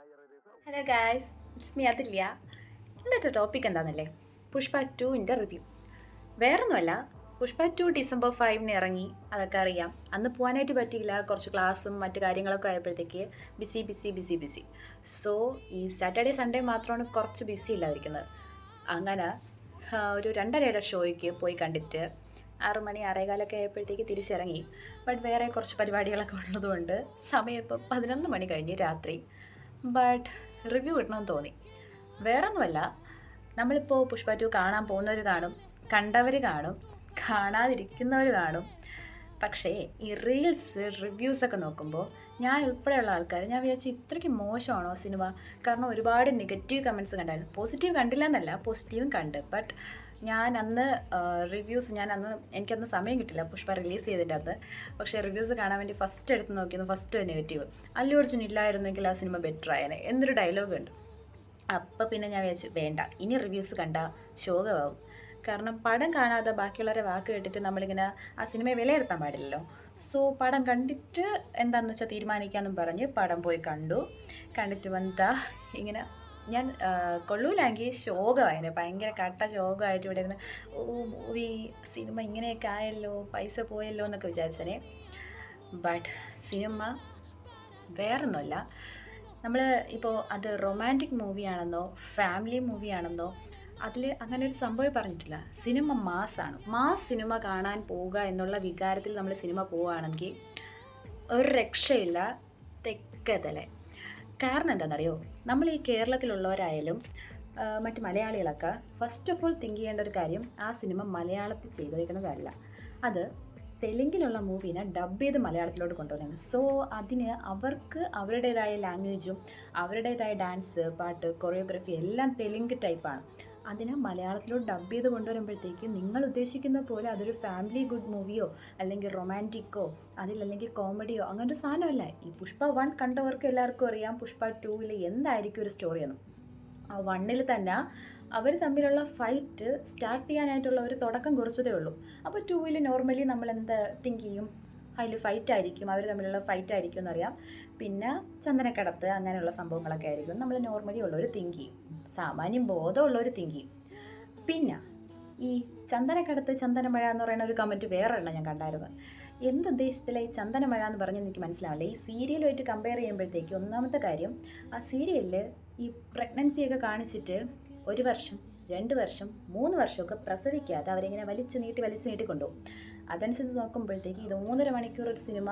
Hello guys it's me അതില്ല ഇന്നത്തെ topic എന്താണെന്നല്ലേ പുഷ്പ ടുവിന്റെ റിവ്യൂ വേറൊന്നുമല്ല പുഷ്പ ടു ഡിസംബർ ഫൈവിന് ഇറങ്ങി. അതൊക്കെ അറിയാം. അന്ന് പോകാനായിട്ട് പറ്റിയില്ല. കുറച്ച് ക്ലാസ്സും മറ്റു കാര്യങ്ങളൊക്കെ ആയപ്പോഴത്തേക്ക് busy busy busy busy so ഈ സാറ്റർഡേ സൺഡേ മാത്രമാണ് കുറച്ച് ബിസി ഇല്ലാതിരിക്കുന്നത്. അങ്ങനെ ഒരു രണ്ടരയുടെ ഷോയ്ക്ക് പോയി കണ്ടിട്ട് ആറ് മണി ആറേകാലൊക്കെ ആയപ്പോഴത്തേക്ക് തിരിച്ചിറങ്ങി. ബട്ട് വേറെ കുറച്ച് പരിപാടികളൊക്കെ ഉള്ളതുകൊണ്ട് സമയം ഇപ്പം പതിനൊന്ന് മണി കഴിഞ്ഞ് രാത്രി. ബട്ട് റിവ്യൂ ഇടണമെന്ന് തോന്നി. വേറൊന്നുമല്ല നമ്മളിപ്പോൾ പുഷ്പ ടു കാണാൻ പോകുന്നവർ കാണും കണ്ടവർ കാണും കാണാതിരിക്കുന്നവർ കാണും. പക്ഷേ ഈ റീൽസ് റിവ്യൂസൊക്കെ നോക്കുമ്പോൾ ഞാൻ ഉൾപ്പെടെയുള്ള ആൾക്കാർ ഞാൻ വിചാരിച്ചു ഇത്രയ്ക്ക് മോശമാണോ സിനിമ? കാരണം ഒരുപാട് നെഗറ്റീവ് കമന്റ്സ് കണ്ടായിരുന്നു. പോസിറ്റീവ് കണ്ടില്ല എന്നല്ല പോസിറ്റീവും കണ്ട്. ബട്ട് ഞാൻ അന്ന് റിവ്യൂസ് ഞാൻ അന്ന് എനിക്കന്ന് സമയം കിട്ടില്ല. പുഷ്പ റിലീസ് ചെയ്തിട്ട് അന്ന് പക്ഷേ റിവ്യൂസ് കാണാൻ വേണ്ടി ഫസ്റ്റ് എടുത്ത് നോക്കിയത് ഫസ്റ്റ് നെഗറ്റീവ് അല്ലു അർജുൻ ഇല്ലായിരുന്നെങ്കിൽ ആ സിനിമ ബെറ്റർ ആയേനെ. എന്നൊരു ഡയലോഗ് ഉണ്ട്. അപ്പം പിന്നെ ഞാൻ വിചാരിച്ചു വേണ്ട. ഇനി റിവ്യൂസ് കണ്ട ശോകമാവും. കാരണം പടം കാണാതെ ബാക്കിയുള്ളവരെ വാക്ക് കേട്ടിട്ട് നമ്മളിങ്ങനെ ആ സിനിമയെ വിലയിരുത്താൻ പാടില്ലല്ലോ. സോ പടം കണ്ടിട്ട് എന്താണെന്ന് വെച്ചാൽ തീരുമാനിക്കാമെന്നും പറഞ്ഞ് പടം പോയി കണ്ടു. കണ്ടിട്ട് വന്നാ ഇങ്ങനെ ഞാൻ കൊള്ളൂലാങ്കി ശോകമായിരുന്നു. ഭയങ്കര കട്ട ശോകമായിട്ട് ഇവിടെ ഇരുന്ന് ഓ മൂവി സിനിമ ഇങ്ങനെയൊക്കെ ആയല്ലോ പൈസ പോയല്ലോ എന്നൊക്കെ വിചാരിച്ചനെ. ബട്ട് സിനിമ വേറൊന്നുമല്ല. നമ്മൾ ഇപ്പോൾ അത് റൊമാന്റിക് മൂവിയാണെന്നോ ഫാമിലി മൂവിയാണെന്നോ അതിൽ അങ്ങനെ ഒരു സംഭവം പറഞ്ഞിട്ടില്ല. സിനിമ മാസാണ് മാസ് സിനിമ കാണാൻ പോവുക എന്നുള്ള വികാരത്തിൽ നമ്മൾ സിനിമ പോവുകയാണെങ്കിൽ ഒരു രക്ഷയില്ല തെക്കതലെ കാരണം എന്താണെന്നറിയോ? നമ്മൾ ഈ കേരളത്തിലുള്ളവരായാലും മറ്റ് മലയാളികളൊക്കെ ഫസ്റ്റ് ഓഫ് ഓൾ തിങ്ക് ചെയ്യേണ്ട ഒരു കാര്യം ആ സിനിമ മലയാളത്തിൽ ചെയ്തേക്കുന്നതല്ല അത് തെലുങ്കിലുള്ള മൂവീനെ ഡബ് ചെയ്ത് മലയാളത്തിലോട്ട് കൊണ്ടുവന്നതാണ്. സോ അതിന് അവർക്ക് അവരുടേതായ ലാംഗ്വേജും അവരുടേതായ ഡാൻസ് പാട്ട് കൊറിയോഗ്രഫി എല്ലാം തെലുങ്ക് ടൈപ്പാണ് അതിനെ മലയാളത്തിലോട്ട് ഡബ് ചെയ്ത് കൊണ്ടുവരുമ്പോഴത്തേക്ക് നിങ്ങൾ ഉദ്ദേശിക്കുന്ന പോലെ അതൊരു ഫാമിലി ഗുഡ് മൂവിയോ അല്ലെങ്കിൽ റൊമാന്റിക്കോ അതിലല്ലെങ്കിൽ കോമഡിയോ അങ്ങനൊരു സാധനമല്ല. ഈ പുഷ്പ വൺ കണ്ടവർക്ക് എല്ലാവർക്കും അറിയാം. പുഷ്പ ടൂവിൽ എന്തായിരിക്കും ഒരു സ്റ്റോറി എന്ന്. ആ വണ്ണിൽ തന്നെ അവർ തമ്മിലുള്ള ഫൈറ്റ് സ്റ്റാർട്ട് ചെയ്യാനായിട്ടുള്ള ഒരു തുടക്കം കുറിച്ചതേ ഉള്ളൂ. അപ്പോൾ ടൂവിൽ നോർമലി നമ്മൾ എന്ത് തിങ്ക് ചെയ്യും? അതിൽ ഫൈറ്റ് ആയിരിക്കും. അവർ തമ്മിലുള്ള ഫൈറ്റ് ആയിരിക്കും എന്നറിയാം. പിന്നെ ചന്ദനക്കടത്ത് അങ്ങനെയുള്ള സംഭവങ്ങളൊക്കെ ആയിരിക്കും. നമ്മൾ നോർമലി ഉള്ളവർ തിങ്ക് ചെയ്യും. സാമാന്യം ബോധമുള്ള ഒരു തിങ്കി പിന്നെ ഈ ചന്ദനക്കടത്ത് ചന്ദനമഴ എന്ന് പറയുന്ന ഒരു കമന്റ് വേറെ എണ്ണം ഞാൻ കണ്ടായിരുന്നു. എന്തുദ്ദേശത്തിലാണ് ഈ ചന്ദനമഴ എന്ന് പറഞ്ഞ് എനിക്ക് മനസ്സിലാവില്ല ഈ സീരിയലുമായിട്ട് കമ്പയർ ചെയ്യുമ്പോഴത്തേക്ക് ഒന്നാമത്തെ കാര്യം ആ സീരിയലിൽ ഈ പ്രഗ്നൻസിയൊക്കെ കാണിച്ചിട്ട് ഒരു വർഷം രണ്ട് വർഷം മൂന്ന് വർഷമൊക്കെ പ്രസവിക്കാതെ അവരിങ്ങനെ വലിച്ചു നീട്ടി വലിച്ചു നീട്ടി കൊണ്ടുപോകും അതനുസരിച്ച് നോക്കുമ്പോഴത്തേക്ക് ഇത് മൂന്നര മണിക്കൂർ ഒരു സിനിമ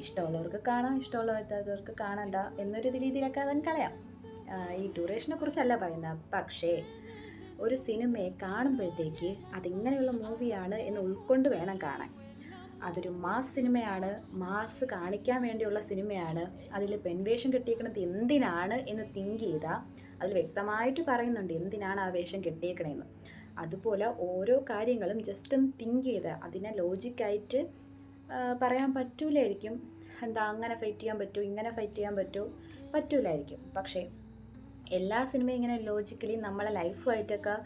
ഇഷ്ടമുള്ളവർക്ക് കാണാം ഇഷ്ടമുള്ളവർക്ക് കാണണ്ട എന്നൊരു രീതിയിലൊക്കെ അതങ്ങ് കളയാം. ഈ ഡ്യൂറേഷനെ കുറിച്ചല്ല പറയുന്നത് പക്ഷേ ഒരു സിനിമയെ കാണുമ്പോഴത്തേക്ക് അതിങ്ങനെയുള്ള മൂവിയാണ് എന്ന് ഉൾക്കൊണ്ട് വേണം കാണാൻ. അതൊരു മാസ് സിനിമയാണ്. മാസ് കാണിക്കാൻ വേണ്ടിയുള്ള സിനിമയാണ്. അതിൽ പെൻവേഷം കെട്ടിയേക്കണത് എന്തിനാണ് എന്ന് തിങ്ക് ചെയ്താൽ അതിൽ വ്യക്തമായിട്ട് പറയുന്നുണ്ട് എന്തിനാണ് ആ വേഷം കെട്ടിയേക്കണേന്ന്. അതുപോലെ ഓരോ കാര്യങ്ങളും ജസ്റ്റ് ഒന്ന് തിങ്ക് ചെയ്ത് അതിനെ ലോജിക്കായിട്ട് പറയാൻ പറ്റൂലായിരിക്കും. എന്താ അങ്ങനെ ഫൈറ്റ് ചെയ്യാൻ പറ്റുമോ ഇങ്ങനെ ഫൈറ്റ് ചെയ്യാൻ പറ്റുമോ പറ്റൂലായിരിക്കും. പക്ഷേ എല്ലാ സിനിമയും ഇങ്ങനെ ലോജിക്കലി നമ്മളെ ലൈഫുമായിട്ടൊക്കെ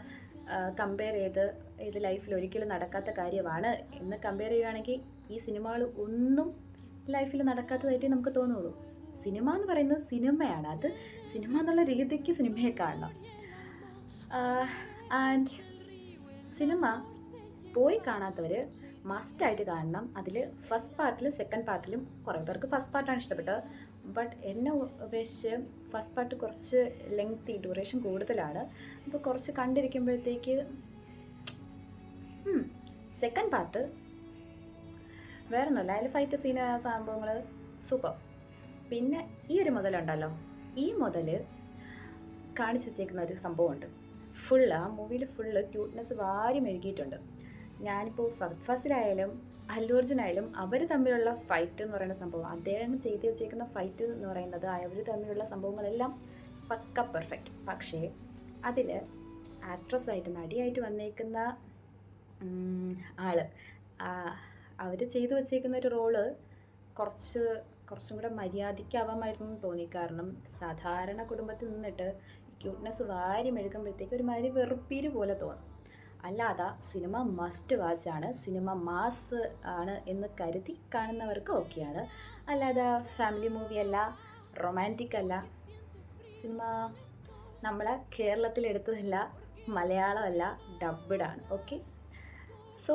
കമ്പയർ ചെയ്ത് ഇത് ലൈഫിൽ ഒരിക്കലും നടക്കാത്ത കാര്യമാണ്. എന്ന് കമ്പയർ ചെയ്യുകയാണെങ്കിൽ ഈ സിനിമകൾ ഒന്നും ലൈഫിൽ നടക്കാത്തതായിട്ട് നമുക്ക് തോന്നുള്ളൂ. സിനിമ എന്ന് പറയുന്നത് സിനിമയാണ്. അത് സിനിമ എന്നുള്ള രീതിക്ക് സിനിമയെ കാണണം. ആൻഡ് സിനിമ പോയി കാണാത്തവർ മസ്റ്റായിട്ട് കാണണം. അതിൽ ഫസ്റ്റ് പാർട്ടിലും സെക്കൻഡ് പാർട്ടിലും കുറേ പേർക്ക് ഫസ്റ്റ് പാർട്ടാണ് ഇഷ്ടപ്പെട്ടത്. ബട്ട് എന്നെ അപേക്ഷിച്ച് ഫസ്റ്റ് പാർട്ട് കുറച്ച് ലെങ്തി ഡ്യൂറേഷൻ കൂടുതലാണ്. അപ്പോൾ കുറച്ച് കണ്ടിരിക്കുമ്പോഴത്തേക്ക് സെക്കൻഡ് പാർട്ട് വേറെ ഒന്നുമല്ല അതിൽ ഫൈറ്റ് സീന സംഭവങ്ങൾ സൂപ്പർ പിന്നെ ഈ ഒരു മുതലുണ്ടല്ലോ. ഈ മുതൽ കാണിച്ചു വെച്ചേക്കുന്ന ഒരു സംഭവമുണ്ട്. ഫുള്ള് ആ മൂവിയിൽ ഫുള്ള് ക്യൂട്ട്നെസ് വാരി മെഴുകിയിട്ടുണ്ട്. ഞാനിപ്പോൾ ഫർദ് ഫാസിലായാലും അല്ലു അർജുനായാലും അവർ തമ്മിലുള്ള ഫൈറ്റ് എന്ന് പറയുന്ന സംഭവം അദ്ദേഹം ചെയ്തു വെച്ചേക്കുന്ന ഫൈറ്റ് എന്ന് പറയുന്നത് അവർ തമ്മിലുള്ള സംഭവങ്ങളെല്ലാം പക്ക പെർഫെക്റ്റ് പക്ഷേ അതിൽ ആക്ട്രസ്സായിട്ട് നടിയായിട്ട് വന്നേക്കുന്ന ആൾ അവർ ചെയ്തു വച്ചേക്കുന്ന ഒരു റോൾ കുറച്ച് കുറച്ചും കൂടെ മര്യാദയ്ക്കാവാമായിരുന്നു തോന്നി. കാരണം സാധാരണ കുടുംബത്തിൽ നിന്നിട്ട് ക്യൂട്ട്നെസ് വാരി മെഴുകുമ്പോഴത്തേക്ക് ഒരു മാതിരി വെറുപ്പീര് പോലെ തോന്നും. അല്ലാതെ സിനിമ മസ്റ്റ് വാച്ചാണ് സിനിമ മാസ് ആണ് എന്ന് കരുതി കാണുന്നവർക്ക് ഓക്കെയാണ് അല്ലാതെ ഫാമിലി മൂവി അല്ല റൊമാന്റിക് അല്ല സിനിമ നമ്മളെ കേരളത്തിലെടുത്തതല്ല മലയാളമല്ല ഡബ്ഡാണ് ഓക്കെ സോ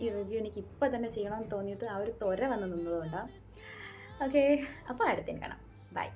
ഈ റിവ്യൂ എനിക്ക് ഇപ്പം തന്നെ ചെയ്യണമെന്ന് തോന്നിയത് ആ ഒരു തൊര വന്ന് നിന്നതുകൊണ്ടാണ് ഓക്കെ അപ്പോൾ അടുത്തേന് കാണാം. ബൈ